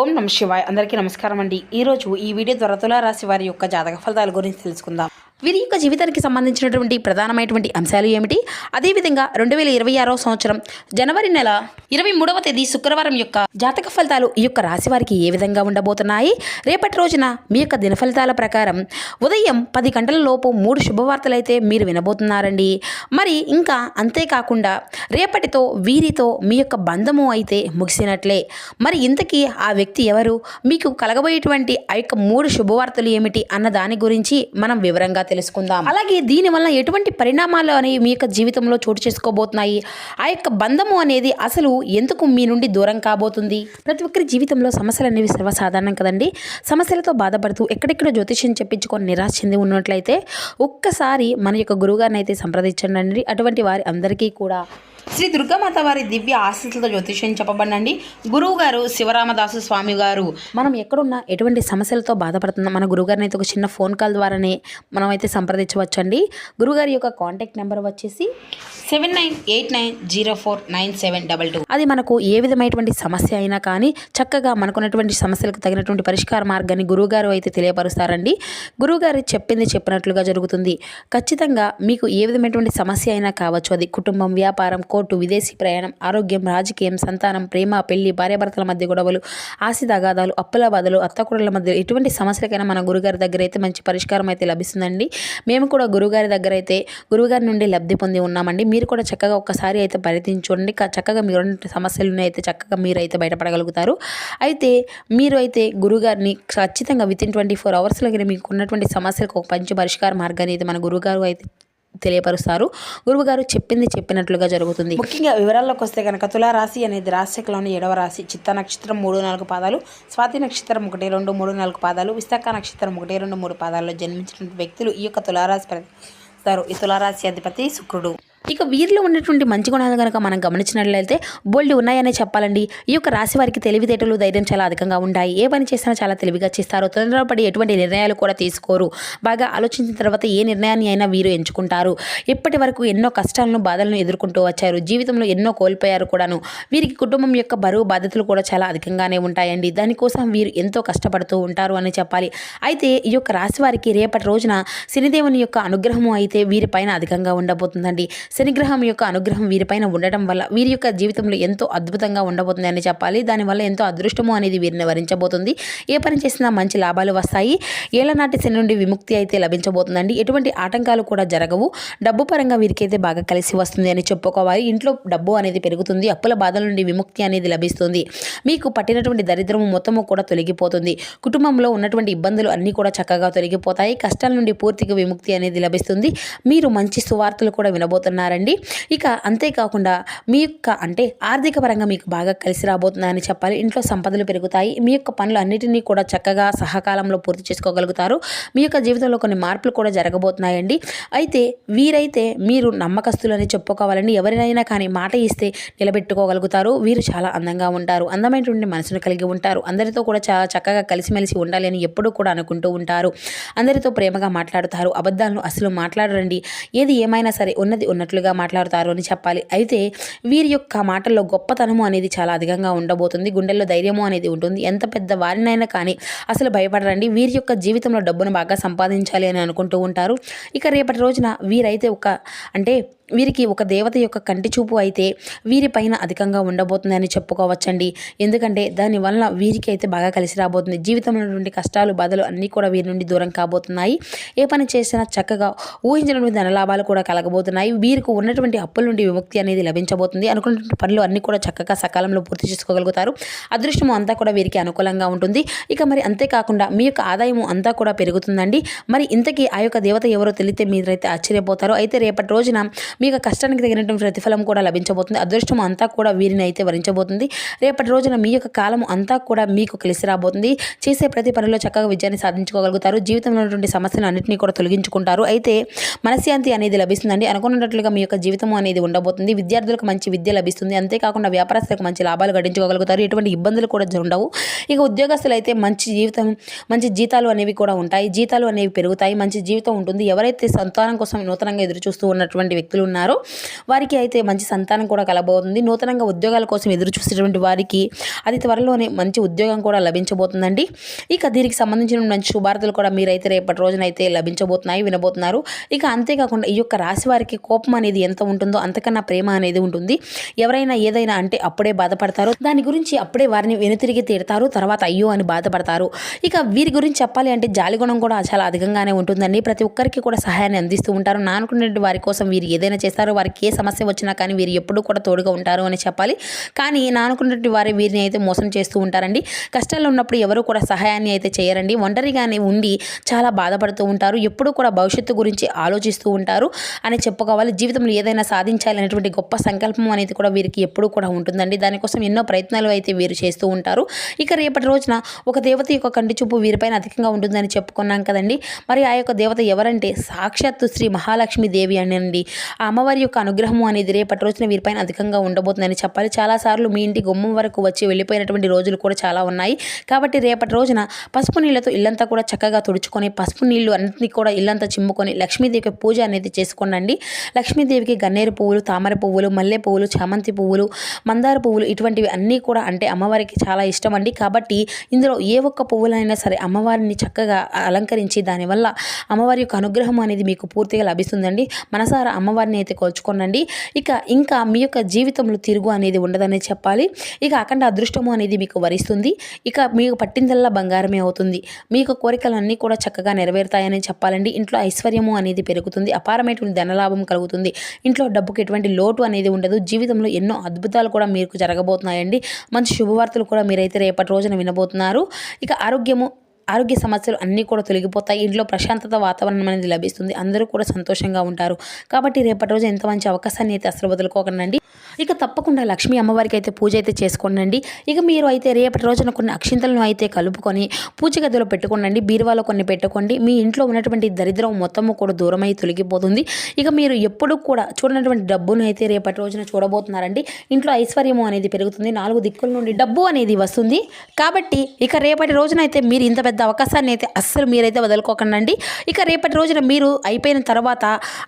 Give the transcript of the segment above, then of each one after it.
ఓం నమ శివాయ్. అందరికీ నమస్కారం అండి. ఈరోజు ఈ వీడియో ద్వారా తులారాశి వారి యొక్క జాతక ఫలితాల గురించి తెలుసుకుందాం. వీరి యొక్క జీవితానికి సంబంధించినటువంటి ప్రధానమైనటువంటి అంశాలు ఏమిటి? అదేవిధంగా రెండు వేల ఇరవై ఆరో సంవత్సరం జనవరి నెల ఇరవై మూడవ తేదీ శుక్రవారం యొక్క జాతక ఫలితాలు ఈ యొక్క రాశి వారికి ఏ విధంగా ఉండబోతున్నాయి? రేపటి రోజున మీ యొక్క దిన ఫలితాల ప్రకారం ఉదయం పది గంటల లోపు మూడు శుభవార్తలు అయితే మీరు వినబోతున్నారండి. మరి ఇంకా అంతేకాకుండా రేపటితో వీరితో మీ యొక్క బంధము అయితే ముగిసినట్లే. మరి ఇంతకీ ఆ వ్యక్తి ఎవరు? మీకు కలగబోయేటువంటి ఆ యొక్క మూడు శుభవార్తలు ఏమిటి? అన్న దాని గురించి మనం వివరంగా తెలుసుకుందాం. అలాగే దీనివల్ల ఎటువంటి పరిణామాలు అనేవి మీ యొక్క జీవితంలో చోటు చేసుకోబోతున్నాయి? ఆ యొక్క బంధము అనేది అసలు ఎందుకు మీ నుండి దూరం కాబోతుంది? ప్రతి ఒక్కరి జీవితంలో సమస్యలు అనేవి సర్వసాధారణం కదండి. సమస్యలతో బాధపడుతూ ఎక్కడెక్కడ జ్యోతిష్యం చెప్పించుకొని నిరాశ చెంది ఉన్నట్లయితే ఒక్కసారి మన యొక్క గురువుగారిని అయితే సంప్రదించండి అటువంటి వారి అందరికీ కూడా. శ్రీ దుర్గామాత వారి దివ్య ఆశీస్సులతో జ్యోతిష్యం చెప్పబడండి గురువు గారు శివరామదాసు స్వామి గారు మనం ఎక్కడున్నా ఎటువంటి సమస్యలతో బాధపడుతున్నాం మన గురుగారిని అయితే ఒక చిన్న ఫోన్ కాల్ ద్వారానే మనం అయితే సంప్రదించవచ్చండి. గురుగారి యొక్క కాంటాక్ట్ నెంబర్ వచ్చేసి seven nine eight nine zero four nine seven double two. అది మనకు ఏ విధమైనటువంటి సమస్య అయినా కానీ చక్కగా మనకున్నటువంటి సమస్యలకు తగినటువంటి పరిష్కార మార్గాన్ని గురువుగారు అయితే తెలియపరుస్తారండి. గురువుగారు చెప్పింది చెప్పినట్లుగా జరుగుతుంది. ఖచ్చితంగా మీకు ఏ విధమైనటువంటి సమస్య అయినా కావచ్చు అది కుటుంబం వ్యాపారం కోర్టు విదేశీ ప్రయాణం ఆరోగ్యం రాజకీయం సంతానం ప్రేమ పెళ్ళి భార్యాభర్తల మధ్య గొడవలు ఆశ తగాదాలు అప్పుల బాధలు అత్తకూడల మధ్య ఎటువంటి సమస్యలకైనా మన గురుగారి దగ్గర అయితే మంచి పరిష్కారం అయితే లభిస్తుందండి. మేము కూడా గురుగారి దగ్గర అయితే గురుగారి నుండి లబ్ధి పొంది ఉన్నామండి. మీరు కూడా చక్కగా ఒక్కసారి అయితే పరిధించండి క- చక్కగా మీరు సమస్యలను అయితే చక్కగా మీరు అయితే బయటపడగలుగుతారు. అయితే మీరు అయితే గురుగారిని ఖచ్చితంగా విత్ ఇన్ ట్వంటీ ఫోర్ అవర్స్లో మీకు ఉన్నటువంటి సమస్యలకు ఒక మంచి పరిష్కార మార్గాన్ని అయితే మన గురుగారు అయితే తెలియపరుస్తారు. గురువుగారు చెప్పింది చెప్పినట్లుగా జరుగుతుంది. ముఖ్యంగా వివరాల్లోకి వస్తే కనుక తులారాశి అనేది రాశిలోని ఏడవ రాశి. చిత్త నక్షత్రం మూడు నాలుగు పాదాలు స్వాతి నక్షత్రం ఒకటి రెండు మూడు నాలుగు పాదాలు విశాఖ నక్షత్రం ఒకటి రెండు మూడు పాదాల్లో జన్మించిన వ్యక్తులు ఈ యొక్క తులారాశి ప్రతిస్తారు ఈ తులారాశి అధిపతి శుక్రుడు. ఇక వీరిలో ఉన్నటువంటి మంచి గుణాలు కనుక మనం గమనించినట్లయితే బోల్డ్ ఉన్నాయనే చెప్పాలండి. ఈ యొక్క రాశి వారికి తెలివితేటలు ధైర్యం చాలా అధికంగా ఉంటాయి. ఏ పని చేసినా చాలా తెలివిగా చేస్తారు. తొందరపడి ఎటువంటి నిర్ణయాలు కూడా తీసుకోరు. బాగా ఆలోచించిన తర్వాత ఏ నిర్ణయాన్ని అయినా వీరు ఎంచుకుంటారు. ఇప్పటి వరకు ఎన్నో కష్టాలను బాధలను ఎదుర్కొంటూ వచ్చారు. జీవితంలో ఎన్నో కోల్పోయారు కూడాను. వీరికి కుటుంబం యొక్క బరువు బాధ్యతలు కూడా చాలా అధికంగానే ఉంటాయండి. దానికోసం వీరు ఎంతో కష్టపడుతూ ఉంటారు అని చెప్పాలి. అయితే ఈ యొక్క రాశి వారికి రేపటి రోజున శనిదేవుని యొక్క అనుగ్రహము అయితే వీరిపైన అధికంగా ఉండబోతుందండి. శనిగ్రహం యొక్క అనుగ్రహం వీరిపైన ఉండటం వల్ల వీరి యొక్క జీవితంలో ఎంతో అద్భుతంగా ఉండబోతుంది అని చెప్పాలి. దానివల్ల ఎంతో అదృష్టము అనేది వీరిని వరించబోతుంది. ఏ పని చేసినా మంచి లాభాలు వస్తాయి. ఏళ్ళనాటి శని నుండి విముక్తి అయితే లభించబోతుందండి. ఎటువంటి ఆటంకాలు కూడా జరగవు. డబ్బు పరంగా వీరికైతే బాగా కలిసి వస్తుంది అని చెప్పుకోవాలి. ఇంట్లో డబ్బు అనేది పెరుగుతుంది. అప్పుల బాధల నుండి విముక్తి అనేది లభిస్తుంది. మీకు పట్టినటువంటి దరిద్రము మొత్తము కూడా తొలగిపోతుంది. కుటుంబంలో ఉన్నటువంటి ఇబ్బందులు అన్నీ కూడా చక్కగా తొలగిపోతాయి. కష్టాల నుండి పూర్తిగా విముక్తి అనేది లభిస్తుంది. మీరు మంచి సువార్తలు కూడా ఉన్నారండి ఇక అంతేకాకుండా మీ యొక్క అంటే ఆర్థిక పరంగా మీకు బాగా కలిసి రాబోతుందని చెప్పాలి. ఇంట్లో సంపదలు పెరుగుతాయి. మీ యొక్క పనులు అన్నిటినీ కూడా చక్కగా సహకాలంలో పూర్తి చేసుకోగలుగుతారు. మీ యొక్క జీవితంలో కొన్ని మార్పులు కూడా జరగబోతున్నాయండి. అయితే వీరైతే మీరు నమ్మకస్తులని చెప్పుకోవాలండి ఎవరినైనా కానీ మాట ఇస్తే నిలబెట్టుకోగలుగుతారు. వీరు చాలా అందంగా ఉంటారు. అందమైనటువంటి మనసును కలిగి ఉంటారు. అందరితో కూడా చాలా చక్కగా కలిసిమెలిసి ఉండాలి అని ఎప్పుడూ కూడా అనుకుంటూ ఉంటారు. అందరితో ప్రేమగా మాట్లాడుతారు. అబద్ధాలను అసలు మాట్లాడరండి. ఏది ఏమైనా సరే ఉన్నది ఉన్నట్లుగా మాట్లాడుతారు అని చెప్పాలి. అయితే వీరి యొక్క మాటల్లో గొప్పతనము అనేది చాలా అధికంగా ఉండబోతుంది. గుండెల్లో ధైర్యము అనేది ఉంటుంది. ఎంత పెద్ద వారినైనా కానీ అసలు భయపడరండి. వీరి యొక్క జీవితంలో డబ్బును బాగా సంపాదించాలి అని అనుకుంటూ ఉంటారు. ఇక రేపటి రోజున వీరైతే ఒక అంటే వీరికి ఒక దేవత యొక్క కంటి చూపు అయితే వీరిపైన అధికంగా ఉండబోతుందని చెప్పుకోవచ్చండి. ఎందుకంటే దానివల్ల వీరికి అయితే బాగా కలిసి రాబోతుంది. జీవితంలో నుండి కష్టాలు బాధలు అన్నీ కూడా వీరి నుండి దూరం కాబోతున్నాయి. ఏ పని చేసినా చక్కగా ఊహించినటువంటి ధనలాభాలు కూడా కలగబోతున్నాయి. వీరికి ఉన్నటువంటి అప్పుల నుండి విముక్తి అనేది లభించబోతుంది. అనుకున్నటువంటి పనులు అన్నీ కూడా చక్కగా సకాలంలో పూర్తి చేసుకోగలుగుతారు. అదృష్టము అంతా కూడా వీరికి అనుకూలంగా ఉంటుంది. ఇక మరి అంతేకాకుండా మీ యొక్క ఆదాయము అంతా కూడా పెరుగుతుందండి. మరి ఇంతకీ ఆ యొక్క దేవత ఎవరో తెలితే మీరైతే ఆశ్చర్యపోతారు. అయితే రేపటి రోజున మీ యొక్క కష్టానికి తగినటువంటి ప్రతిఫలం కూడా లభించబోతుంది. అదృష్టం అంతా కూడా వీరిని అయితే వరించబోతుంది. రేపటి రోజున మీ యొక్క కాలం అంతా కూడా మీకు కలిసి రాబోతుంది. చేసే ప్రతి పనిలో చక్కగా విజయాన్ని సాధించుకోగలుగుతారు. జీవితంలో ఉన్నటువంటి సమస్యలు అన్నింటినీ కూడా తొలగించుకుంటారు. అయితే మనశ్శాంతి అనేది లభిస్తుందండి. అనుకున్నట్లుగా మీ యొక్క జీవితం అనేది ఉండబోతుంది. విద్యార్థులకు మంచి విద్య లభిస్తుంది. అంతేకాకుండా వ్యాపారస్తులకు మంచి లాభాలు గడించుకోగలుగుతారు ఎటువంటి ఇబ్బందులు కూడా ఉండవు. ఇక ఉద్యోగస్తులు అయితే మంచి జీవితం మంచి జీతాలు అనేవి కూడా ఉంటాయి. జీతాలు అనేవి పెరుగుతాయి. మంచి జీవితం ఉంటుంది. ఎవరైతే సంతానం కోసం నూతనంగా ఎదురు చూస్తూ ఉన్నటువంటి వ్యక్తులు ఉన్నారు. వారికి అయితే మంచి సంతానం కూడా కలబోతుంది. నూతనంగా ఉద్యోగాల కోసం ఎదురు చూసేటువంటి వారికి అది త్వరలోనే మంచి ఉద్యోగం కూడా లభించబోతుందండి. ఇక దీనికి సంబంధించిన మంచి శుభార్తలు కూడా మీరైతే రేపటి రోజున అయితే లభించబోతున్నాయి వినబోతున్నారు. ఇక అంతేకాకుండా ఈ యొక్క రాశి వారికి కోపం అనేది ఎంత ఉంటుందో అంతకన్నా ప్రేమ అనేది ఉంటుంది. ఎవరైనా ఏదైనా అంటే అప్పుడే బాధపడతారు. దాని గురించి అప్పుడే వారిని వెనుతిరిగి తీడతారు. తర్వాత అయ్యో అని బాధపడతారు. ఇక వీరి గురించి చెప్పాలి అంటే జాలిగుణం కూడా చాలా అధికంగానే ఉంటుందండి. ప్రతి ఒక్కరికి కూడా సహాయాన్ని అందిస్తూ ఉంటారు. నానుకునే వారి కోసం వీరు ఏదైనా చేస్తారో వారికి ఏ సమస్య వచ్చినా కానీ వీరు ఎప్పుడూ కూడా తోడుగా ఉంటారు అని చెప్పాలి. కానీ నానుకున్నటువంటి వారి వీరిని అయితే మోసం చేస్తూ ఉంటారండి. కష్టాల్లో ఉన్నప్పుడు ఎవరు కూడా సహాయాన్ని అయితే చేయరండి. ఒంటరిగానే ఉండి చాలా బాధపడుతూ ఉంటారు. ఎప్పుడూ కూడా భవిష్యత్తు గురించి ఆలోచిస్తూ ఉంటారు అని చెప్పుకోవాలి. జీవితంలో ఏదైనా సాధించాలనేటువంటి గొప్ప సంకల్పం అనేది కూడా వీరికి ఎప్పుడూ కూడా ఉంటుందండి. దానికోసం ఎన్నో ప్రయత్నాలు అయితే వీరు చేస్తూ ఉంటారు. ఇక రేపటి రోజున ఒక దేవత యొక్క కంటి చూపు వీరిపైన అధికంగా ఉంటుందని చెప్పుకున్నాం కదండి. మరి ఆ యొక్క దేవత ఎవరంటే సాక్షాత్తు శ్రీ మహాలక్ష్మి దేవి అనండి ఆ అమ్మవారి యొక్క అనుగ్రహము అనేది రేపటి రోజున వీరిపైన అధికంగా ఉండబోతుందని చెప్పాలి. చాలాసార్లు మీ ఇంటి గుమ్మం వరకు వచ్చి వెళ్ళిపోయినటువంటి రోజులు కూడా చాలా ఉన్నాయి. కాబట్టి రేపటి రోజున పసుపు నీళ్ళతో ఇల్లంతా కూడా చక్కగా తుడుచుకొని పసుపు నీళ్ళు అన్నింటినీ కూడా ఇల్లంతా చిమ్ముకొని లక్ష్మీదేవికి పూజ అనేది చేసుకోనండి. లక్ష్మీదేవికి గన్నేరు పువ్వులు తామర పువ్వులు మల్లె పువ్వులు చామంతి పువ్వులు మందార పువ్వులు ఇటువంటివి అన్నీ కూడా అంటే అమ్మవారికి చాలా ఇష్టం అండి కాబట్టి ఇందులో ఏ ఒక్క పువ్వులైనా సరే అమ్మవారిని చక్కగా అలంకరించి దానివల్ల అమ్మవారి యొక్క అనుగ్రహం అనేది మీకు పూర్తిగా లభిస్తుందండి. మనసారా అమ్మవారిని అయితే కొలుచుకోనండి. ఇక ఇంకా మీ యొక్క జీవితంలో తిరుగు అనేది ఉండదనే చెప్పాలి. ఇక అఖండ అదృష్టము అనేది మీకు వరిస్తుంది. ఇక మీకు పట్టిందల్లా బంగారమే అవుతుంది. మీ యొక్క కోరికలన్నీ కూడా చక్కగా నెరవేరుతాయని చెప్పాలండి. ఇంట్లో ఐశ్వర్యము అనేది పెరుగుతుంది. అపారమైనటువంటి ధనలాభం కలుగుతుంది. ఇంట్లో డబ్బుకి ఎటువంటి లోటు అనేది ఉండదు. జీవితంలో ఎన్నో అద్భుతాలు కూడా మీకు జరగబోతున్నాయండి. మంచి శుభవార్తలు కూడా మీరైతే రేపటి రోజున వినబోతున్నారు. ఇక ఆరోగ్యము ఆరోగ్య సమస్యలు అన్నీ కూడా తొలగిపోతాయి. ఇంట్లో ప్రశాంతత వాతావరణం అనేది లభిస్తుంది. అందరూ కూడా సంతోషంగా ఉంటారు. కాబట్టి రేపటి రోజు ఎంత మంచి అవకాశాన్ని అయితే అసలు వదులుకోకండి. ఇక తప్పకుండా లక్ష్మీ అమ్మవారికి అయితే పూజ అయితే చేసుకోనండి. ఇక మీరు అయితే రేపటి రోజున కొన్ని అక్షింతలను అయితే కలుపుకొని పూజ గదిలో పెట్టుకోనండి. బీరువాలో కొన్ని పెట్టుకోండి. మీ ఇంట్లో ఉన్నటువంటి దరిద్రం మొత్తము కూడా దూరమై తొలగిపోతుంది. ఇక మీరు ఎప్పుడు కూడా చూడనటువంటి డబ్బును అయితే రేపటి రోజున చూడబోతున్నారండి. ఇంట్లో ఐశ్వర్యము అనేది పెరుగుతుంది. నాలుగు దిక్కుల నుండి డబ్బు అనేది వస్తుంది. కాబట్టి ఇక రేపటి రోజున అయితే మీరు ఇంత పెద్ద అవకాశాన్ని అయితే అస్సలు మీరైతే వదులుకోకండి ఇక రేపటి రోజున మీరు అయిపోయిన తర్వాత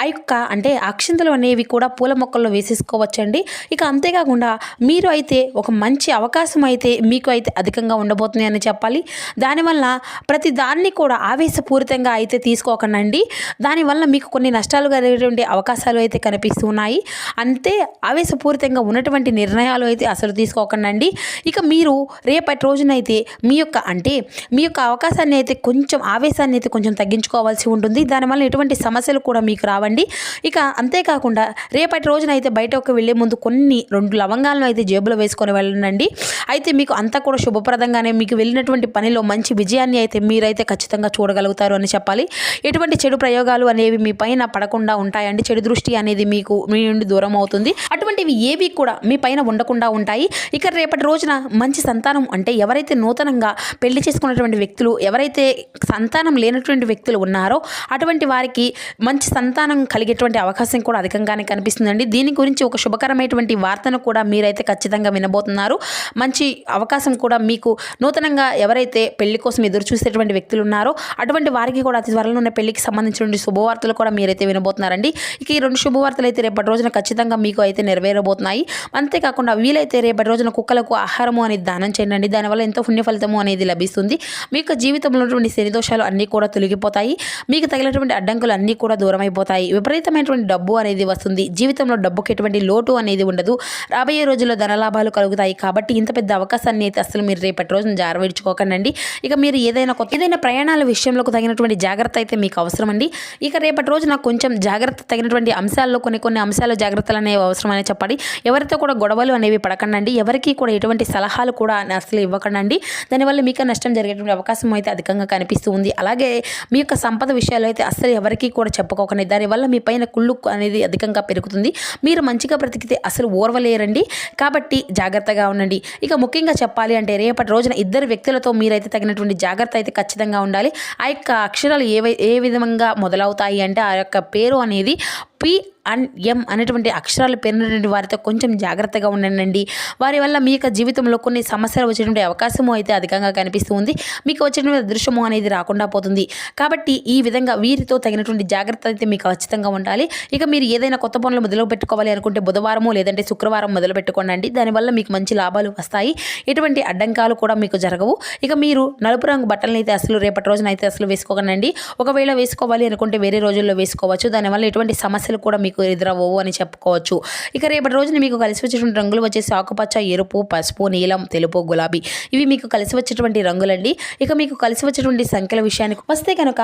ఆ యొక్క అంటే అక్షింతలు అనేవి కూడా పూల మొక్కల్లో వేసేసుకోవచ్చండి. ఇక అంతేకాకుండా మీరు అయితే ఒక మంచి అవకాశం అయితే మీకు అయితే అధికంగా ఉండబోతుంది అని చెప్పాలి. దానివల్ల ప్రతి దాన్ని కూడా ఆవేశపూరితంగా అయితే తీసుకోకండి దానివల్ల మీకు కొన్ని నష్టాలు కలిగేటువంటి అవకాశాలు అయితే కనిపిస్తున్నాయి అంతే ఆవేశపూరితంగా ఉన్నటువంటి నిర్ణయాలు అయితే అసలు తీసుకోకండి ఇక మీరు రేపటి రోజునైతే మీ యొక్క అంటే మీ యొక్క అవకాశాన్ని అయితే కొంచెం ఆవేశాన్ని అయితే కొంచెం తగ్గించుకోవాల్సి ఉంటుంది. దానివల్ల ఎటువంటి సమస్యలు కూడా మీకు రావండి. ఇక అంతేకాకుండా రేపటి రోజునైతే బయటకు వెళ్ళే ముందు కొన్ని రెండు లవంగాలను అయితే జేబులో వేసుకొని వెళ్ళండి అయితే మీకు అంతా కూడా శుభప్రదంగానే మీకు వెళ్ళినటువంటి పనిలో మంచి విజయాన్ని అయితే మీరైతే ఖచ్చితంగా చూడగలుగుతారు అని చెప్పాలి. ఎటువంటి చెడు ప్రయోగాలు అనేవి మీ పైన పడకుండా ఉంటాయండి. చెడు దృష్టి అనేది మీకు మీ నుండి దూరం అవుతుంది. అటువంటివి ఏవి కూడా మీ పైన ఉండకుండా ఉంటాయి. ఇక రేపటి రోజున మంచి సంతానం అంటే ఎవరైతే నూతనంగా పెళ్ళి చేసుకున్నటువంటి వ్యక్తులు ఎవరైతే సంతానం లేనటువంటి వ్యక్తులు ఉన్నారో అటువంటి వారికి మంచి సంతానం కలిగేటువంటి అవకాశం కూడా అధికంగానే కనిపిస్తుందండి. దీని గురించి ఒక శుభకరమైన శుభకరమైనటువంటి వార్తను కూడా మీరైతే ఖచ్చితంగా వినబోతున్నారు. మంచి అవకాశం కూడా మీకు నూతనంగా ఎవరైతే పెళ్ళి కోసం ఎదురు చూసేటువంటి వ్యక్తులు ఉన్నారో అటువంటి వారికి కూడా అతి త్వరలో ఉన్న పెళ్ళికి సంబంధించిన శుభవార్తలు కూడా మీరైతే వినబోతున్నారండి. ఇక ఈ రెండు శుభవార్తలు అయితే రేపటి రోజున ఖచ్చితంగా మీకు అయితే నెరవేరబోతున్నాయి. అంతేకాకుండా వీలైతే రేపటి రోజున కుక్కలకు ఆహారము అనేది దానం చేయండి. దానివల్ల ఎంతో పుణ్య ఫలితము అనేది లభిస్తుంది. మీకు జీవితంలో ఉన్నటువంటి శనిదోషాలు అన్నీ కూడా తొలగిపోతాయి. మీకు తగినటువంటి అడ్డంకులు అన్నీ కూడా దూరం అయిపోతాయి విపరీతమైనటువంటి డబ్బు అనేది వస్తుంది. జీవితంలో డబ్బుకి ఎటువంటి లోటు అనేది ఉండదు. రాబోయే రోజుల్లో ధనలాభాలు కలుగుతాయి కాబట్టి ఇంత పెద్ద అవకాశాన్ని అయితే అసలు మీరు రేపటి రోజున జారవిడ్చుకోకండి ఇక మీరు ఏదైనా కొత్త ఏదైనా ప్రయాణాల విషయంలో తగినటువంటి జాగ్రత్త అయితే మీకు అవసరం అండి ఇక రేపటి రోజున కొంచెం జాగ్రత్త తగినటువంటి అంశాల్లో కొన్ని కొన్ని అంశాలు జాగ్రత్తలు అనేవి అవసరం చెప్పండి. చెప్పాలి ఎవరితో కూడా గొడవలు అనేవి పడకండి ఎవరికి కూడా ఎటువంటి సలహాలు కూడా అసలు ఇవ్వకండి దానివల్ల మీకు నష్టం జరిగేటువంటి అవకాశం అయితే అధికంగా కనిపిస్తూ ఉంది. అలాగే మీ యొక్క సంపద విషయాలు అయితే అస్సలు ఎవరికి కూడా చెప్పుకోకండి. దానివల్ల మీ పైన కుళ్ళు అనేది అధికంగా పెరుగుతుంది. మీరు మంచిగా బ్రతికితే అసలు ఓర్వలేరండి. కాబట్టి జాగ్రత్తగా ఉండండి. ఇక ముఖ్యంగా చెప్పాలి అంటే రేపటి రోజున ఇద్దరు వ్యక్తులతో మీరైతే తగినటువంటి జాగ్రత్త అయితే ఖచ్చితంగా ఉండాలి. ఆ యొక్క అక్షరాలు ఏ ఏ విధంగా మొదలవుతాయి అంటే ఆ యొక్క పేరు అనేది పి అండ్ ఎం అనేటువంటి అక్షరాలు పెరిగినటువంటి వారితో కొంచెం జాగ్రత్తగా ఉండండి. వారి వల్ల మీ యొక్క జీవితంలో కొన్ని సమస్యలు వచ్చేటువంటి అవకాశము అయితే అధికంగా కనిపిస్తుంది మీకు వచ్చేటువంటి అదృశ్యము అనేది రాకుండా పోతుంది. కాబట్టి ఈ విధంగా వీరితో తగినటువంటి జాగ్రత్త అయితే మీకు ఖచ్చితంగా ఉండాలి. ఇక మీరు ఏదైనా కొత్త పనులు మొదలు పెట్టుకోవాలి అనుకుంటే బుధవారము లేదంటే శుక్రవారం మొదలు పెట్టుకోండి దానివల్ల మీకు మంచి లాభాలు వస్తాయి. ఎటువంటి అడ్డంకాలు కూడా మీకు జరగవు. ఇక మీరు నలుపు రంగు బట్టలను అయితే అసలు రేపటి రోజున అయితే అసలు వేసుకోకండి ఒకవేళ వేసుకోవాలి అనుకుంటే వేరే రోజుల్లో వేసుకోవచ్చు. దానివల్ల ఎటువంటి సమస్య సమస్యలు కూడా మీకు ఎదురవ్వవు అని చెప్పుకోవచ్చు. ఇక రేపటి రోజున మీకు కలిసి వచ్చేటువంటి రంగులు వచ్చేసి ఆకుపచ్చ ఎరుపు పసుపు నీలం తెలుపు గులాబీ. ఇవి మీకు కలిసి వచ్చేటువంటి రంగులండి. ఇక మీకు కలిసి వచ్చేటువంటి సంఖ్యల విషయానికి వస్తే కనుక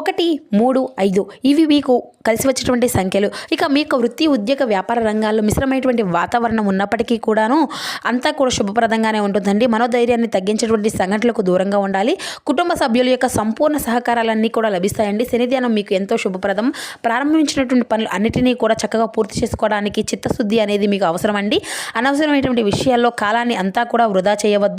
ఒకటి మూడు ఐదు ఇవి మీకు కలిసి వచ్చేటువంటి సంఖ్యలు. ఇక మీకు వృత్తి ఉద్యోగ వ్యాపార రంగాల్లో మిశ్రమైనటువంటి వాతావరణం ఉన్నప్పటికీ కూడాను అంతా కూడా శుభప్రదంగానే ఉంటుందండి. మనోధైర్యాన్ని తగ్గించేటువంటి సంఘటనలకు దూరంగా ఉండాలి. కుటుంబ సభ్యుల యొక్క సంపూర్ణ సహకారాలన్నీ కూడా లభిస్తాయండి. శనిధ్యానం మీకు ఎంతో శుభప్రదం. ప్రారంభించినటువంటి పనులు అన్నిటినీ కూడా చక్కగా పూర్తి చేసుకోవడానికి చిత్తశుద్ధి అనేది మీకు అవసరం అండి అనవసరమైనటువంటి విషయాల్లో కాలాన్ని అంతా కూడా వృధా చేయవద్దు.